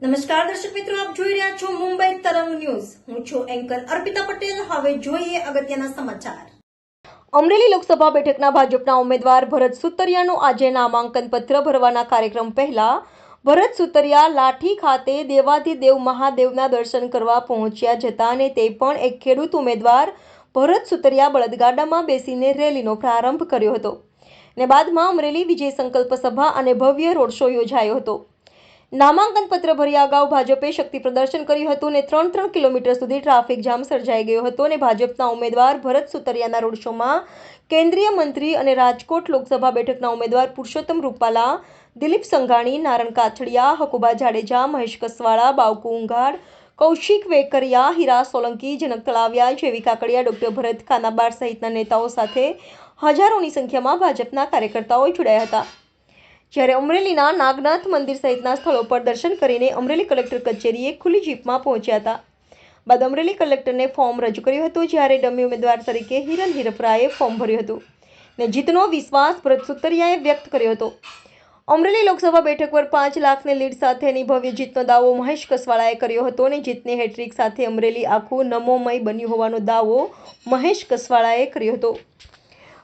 નમસ્કાર, દર્શક મિત્રો, આપ જોઈ રહ્યા છો મુંબઈ તરંગ ન્યૂઝ. હું છું એન્કર અર્પિતા પટેલ. હવે જોઈએ અગત્યના સમાચાર. અમરેલી લોકસભા બેઠકના ભાજપના ઉમેદવાર ભરત સુતરિયાનું આજે નામાંકન પત્ર ભરવાના કાર્યક્રમ પહેલા ભરત સુતરિયા લાઠી ખાતે દેવાધિદેવ મહાદેવના દર્શન કરવા પહોંચ્યા જતા અને તે પણ એક ખેડૂત ઉમેદવાર ભરત સુતરિયા બળદગાડામાં બેસીને રેલીનો પ્રારંભ કર્યો હતો ને બાદમાં અમરેલી વિજય સંકલ્પ સભા અને ભવ્ય રોડ શો યોજાયો હતો. નામાંકન પત્ર ભર્યા અગાઉ ભાજપે શક્તિ પ્રદર્શન કર્યું હતું ને ત્રણ ત્રણ કિલોમીટર સુધી ટ્રાફિક જામ સર્જાઈ ગયો હતો અને ભાજપના ઉમેદવાર ભરત સુતરિયાના રોડ શોમાં કેન્દ્રીય મંત્રી અને રાજકોટ લોકસભા બેઠકના ઉમેદવાર પુરુષોત્તમ રૂપાલા, દિલીપ સંઘાણી, નારણ કાછડિયા હકુબા જાડેજા, મહેશ કસવાળા, બાવકુ ઉંઘાડ કૌશિક વેકરિયા, હીરા સોલંકી, જનક તળાવિયા જેવી કાકડિયા ડોક્ટર ભરત ખાનાબાર સહિતના નેતાઓ સાથે હજારોની સંખ્યામાં ભાજપના કાર્યકર્તાઓ જોડાયા હતા. જ્યારે અમરેલીના નાગનાથ મંદિર સહિતના સ્થળો પર દર્શન કરીને અમરેલી કલેક્ટર કચેરીએ ખુલ્લી જીપમાં પહોંચ્યા હતા. બાદ અમરેલી કલેક્ટરને ફોર્મ રજૂ કર્યું હતું, જ્યારે ડમી ઉમેદવાર તરીકે હિરલ હિરપરાએ ફોર્મ ભર્યું હતું ને જીતનો વિશ્વાસ ભરત સુતરિયાએ વ્યક્ત કર્યો હતો. અમરેલી લોકસભા બેઠક પર પાંચ લાખની લીડ સાથેની ભવ્ય જીતનો દાવો મહેશ કસવાળાએ કર્યો હતો અને જીતની હેટ્રિક સાથે અમરેલી આખું નમોમય બન્યું હોવાનો દાવો મહેશ કસવાળાએ કર્યો હતો.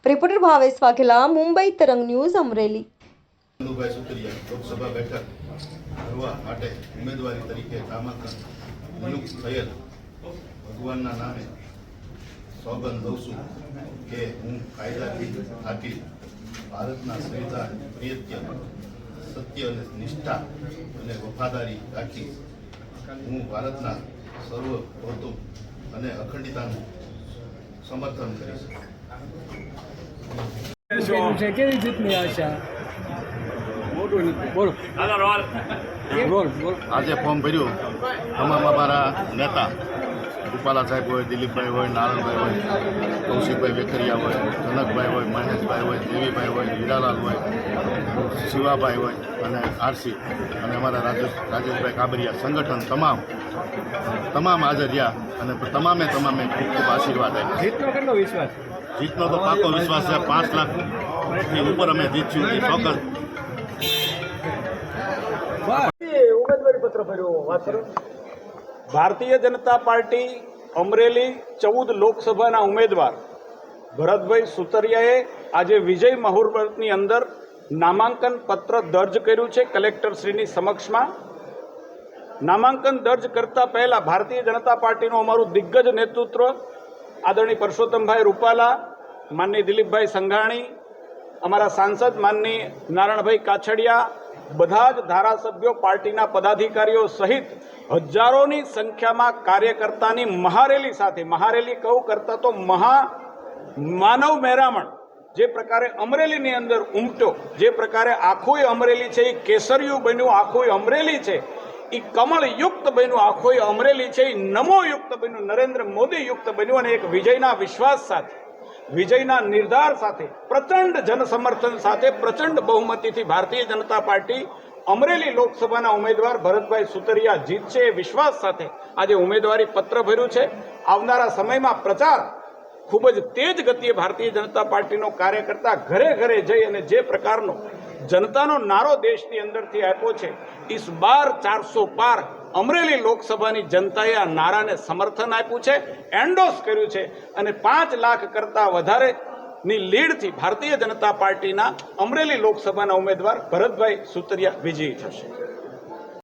રિપોર્ટર ભાવેશ વાઘેલા, મુંબઈ તરંગ ન્યૂઝ, અમરેલી. ભગવાનના નામે સોગંદ લઉં છું કે હું કાયદાથી થાકી ભારતના સંવિધાન પ્રિયત્ય સત્ય અને નિષ્ઠા અને વફાદારી રાખી હું ભારતના સર્વપ્રથમ અને અખંડિતાનું સમર્થન કરીશ. કેવી જીતની આશા બોલો. બોલો આજે ફોર્મ ભર્યું તમામ અમારા નેતા. રૂપાલા સાહેબ હોય દિલીપભાઈ હોય નારણભાઈ હોય કૌશિકભાઈ વેકરિયા હોય જનકભાઈ હોય મહેશભાઈ હોય દેવીભાઈ હોય હીરાલાલ હોય શિવાભાઈ હોય અને આરસી અને અમારા રાજેશ રાજેશભાઈ કાબરિયા. સંગઠન તમામ તમામ હાજર રહ્યા અને તમામે તમામે ખૂબ ખૂબ આશીર્વાદ આપ્યા. જીતનો કેટલો વિશ્વાસ? જીતનો તો પાકો વિશ્વાસ છે. પાંચ લાખથી ઉપર અમે જીતશું એ ચોક્કસ. ઉમેદવારી પત્ર ભર્યો. વાત કરો. ભારતીય જનતા પાર્ટી અમરેલી ચૌદ લોકસભાના ઉમેદવાર ભરતભાઈ સુતરિયાએ આજે વિજય મુહૂર્તની અંદર નામાંકન પત્ર દર્જ કર્યું છે કલેક્ટરશ્રીની સમક્ષમાં. નામાંકન દર્જ કરતા પહેલા ભારતીય જનતા પાર્ટીનું અમારું દિગ્ગજ નેતૃત્વ આદરણીય પરસોત્તમભાઈ રૂપાલા માનની દિલીપભાઈ સંઘાણી, અમારા સાંસદ માનની નારાયણભાઈ કાછડિયા બધા જ ધારાસભ્યો પાર્ટીના પદાધિકારીઓ સહિત હજારોની સંખ્યામાં કાર્યકર્તાની મહારેલી સાથે, મહારેલી કહું કરતા તો મહા માનવ મેરામણ જે પ્રકારે અમરેલીની અંદર ઉમટ્યો, જે પ્રકારે આખોય અમરેલી છે એ કેસરિયું બન્યું, આખોય અમરેલી છે એ કમળયુક્ત બન્યું, આખોય અમરેલી છે એ નમોયુક્ત બન્યું, નરેન્દ્ર મોદી યુક્ત બન્યું અને એક વિજયના વિશ્વાસ સાથે વિજયના નિર્ધાર સાથે, પ્રચંડ જનસમર્થન સાથે, પ્રચંડ બહુમતીથી ભારતીય જનતા પાર્ટી અમરેલી લોકસભાના ઉમેદવાર ભરતભાઈ સુતરિયા જીતશે એ વિશ્વાસ સાથે આજે ઉમેદવારી પત્ર ભર્યું છે. આવનારા સમયમાં પ્રચાર ખૂબ જ તેજ ગતિએ ભારતીય જનતા પાર્ટીનો કાર્યકર્તા ઘરે ઘરે જઈ અને જે પ્રકારનો જનતાનો નારો દેશની અંદરથી આપ્યો છે ઇસ બાર ચારસો પાર અમરેલી લોકસભાની જનતાએ આ નારાને સમર્થન આપ્યું છે એન્ડોસ કર્યું છે અને પાંચ લાખ કરતાં વધારે ની લીડથી ભારતીય જનતા પાર્ટીના અમરેલી લોકસભાના ઉમેદવાર ભરતભાઈ સુતરિયા વિજયી થશે.